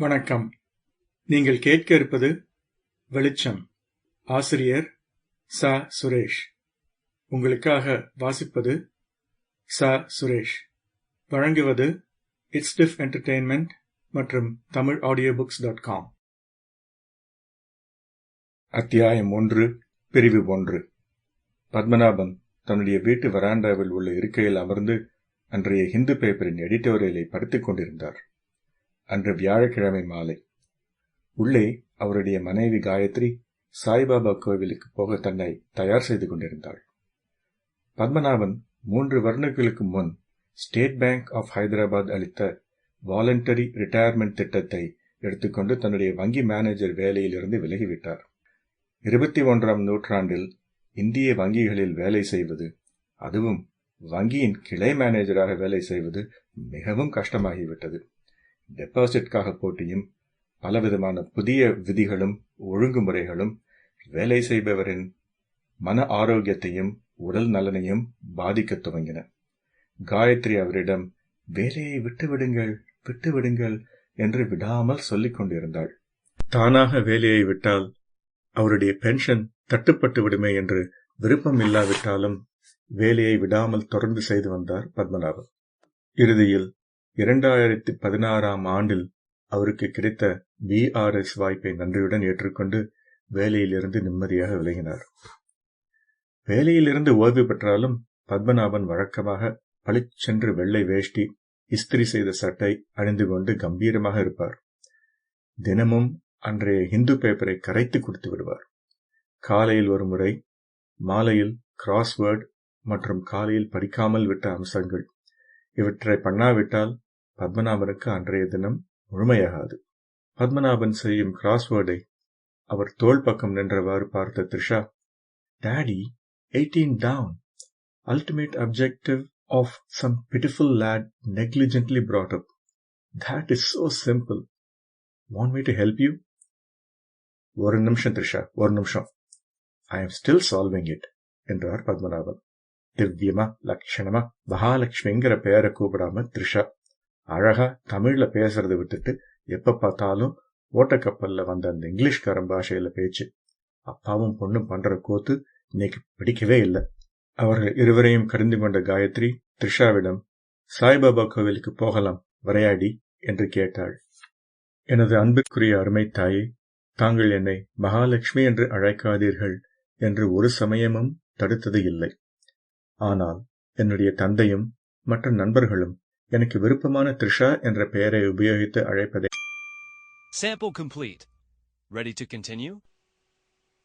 வணக்கம். நீங்கள் கேட்க இருப்பது வெளிச்சம். ஆசிரியர் ச. சுரேஷ். உங்களுக்காக வாசிப்பது ச. சுரேஷ். வழங்குவது இட்ஸ் டிஃப் என்டர்டெயின்மெண்ட் மற்றும் Tamil audio books dot com அத்தியாயம் ஒன்று பிரிவு ஒன்று. பத்மநாபன் தன்னுடைய வீட்டு வராண்டாவில் உள்ள இருக்கையில் அமர்ந்து அன்றைய ஹிந்து பேப்பரின் எடிட்டோரியலை படித்துக் கொண்டிருந்தார். அன்று வியாழக்கிழமை மாலை. உள்ளே அவருடைய மனைவி காயத்ரி சாய்பாபா கோவிலுக்கு போக தன்னை தயார் செய்து கொண்டிருந்தாள். பத்மநாபன் மூன்று வருடங்களுக்கு முன் ஸ்டேட் பேங்க் ஆஃப் ஹைதராபாத் அளித்த வாலண்டரி ரிட்டையர்மெண்ட் திட்டத்தை எடுத்துக்கொண்டு தன்னுடைய வங்கி மேனேஜர் வேலையிலிருந்து விலகிவிட்டார். இருபத்தி ஒன்றாம் நூற்றாண்டில் இந்திய வங்கிகளில் வேலை செய்வது அதுவும் வங்கியின் கிளை மேனேஜராக வேலை செய்வது மிகவும் கஷ்டமாகிவிட்டது. டெபாசிட்காக போட்டியும் பலவிதமான புதிய விதிகளும் ஒழுங்குமுறைகளும் வேலை செய்பவரின் மன ஆரோக்கியத்தையும் உடல் நலனையும் பாதிக்க துவங்கின. காயத்ரி அவரிடம் வேலையை விட்டுவிடுங்கள் விட்டுவிடுங்கள் என்று விடாமல் சொல்லிக் கொண்டிருந்தாள். தானாக வேலையை விட்டால் அவருடைய பென்ஷன் தட்டுப்பட்டு விடுமே என்று விருப்பம் இல்லாவிட்டாலும் வேலையை விடாமல் தொடர்ந்து செய்து வந்தார் பத்மநாபன். இறுதியில் இரண்டாயிரத்தி பதினாறாம் ஆண்டில் அவருக்கு கிடைத்த பிஆர்எஸ் வாய்ப்பை நன்றியுடன் ஏற்றுக்கொண்டு வேலையிலிருந்து நிம்மதியாக விலகினார். வேலையிலிருந்து ஓய்வு பெற்றாலும் பத்மநாபன் வழக்கமாக பளிச்சென்று வெள்ளை வேஷ்டி இஸ்திரி செய்த சட்டை அணிந்து கொண்டு கம்பீரமாக இருப்பார். தினமும் அன்றைய ஹிந்து பேப்பரை கரைத்து கொடுத்து விடுவார். காலையில் ஒரு முறை மாலையில் கிராஸ்வேர்டு மற்றும் காலையில் படிக்காமல் விட்ட அம்சங்கள் இவற்றை பண்ணாவிட்டால் பத்மநாபனுக்கு அன்றைய தினம் முழுமையாகாது. பத்மநாபன் செய்யும் கிராஸ்வேர்டை அவர் தோல் பக்கம் நின்றவாறு பார்த்த Trisha daddy eighteen down ultimate objective of some pitiful late negligently brought up. That is so simple want me to help you ஒரு நிமிஷம் த்ரிஷா ஒரு நிமிஷம். I am still solving it என்றார் பத்மநாபன். திவ்யமா லட்சணமா மகாலட்சுமிங்கிற பெயரை கூப்பிடாம த்ரிஷா. அழகா தமிழ்ல பேசுறதை விட்டுட்டு எப்ப பார்த்தாலும் ஓட்டக்கப்பல்ல வந்த அந்த இங்கிலீஷ்காரன் பாஷையில பேச்சு. அப்பாவும் பொண்ணும் பண்ற கோத்து இன்னைக்கு பிடிக்கவே இல்லை. அவர்கள் இருவரையும் கருந்து கொண்ட காயத்ரி த்ரிஷாவிடம் சாய்பாபா கோவிலுக்கு போகலாம் வரையாடி என்று கேட்டாள். எனது அன்புக்குரிய அருமை தாயே தாங்கள் என்னை மகாலட்சுமி என்று அழைக்காதீர்கள் என்று ஒரு சமயமும் தடுத்தது இல்லை. ஆனால் என்னுடைய தந்தையும் மற்ற நண்பர்களும் எனக்கு விருப்பமான த்ரிஷா என்ற பெயரை உபயோகித்து அழைப்பதை Sample complete. Ready to continue?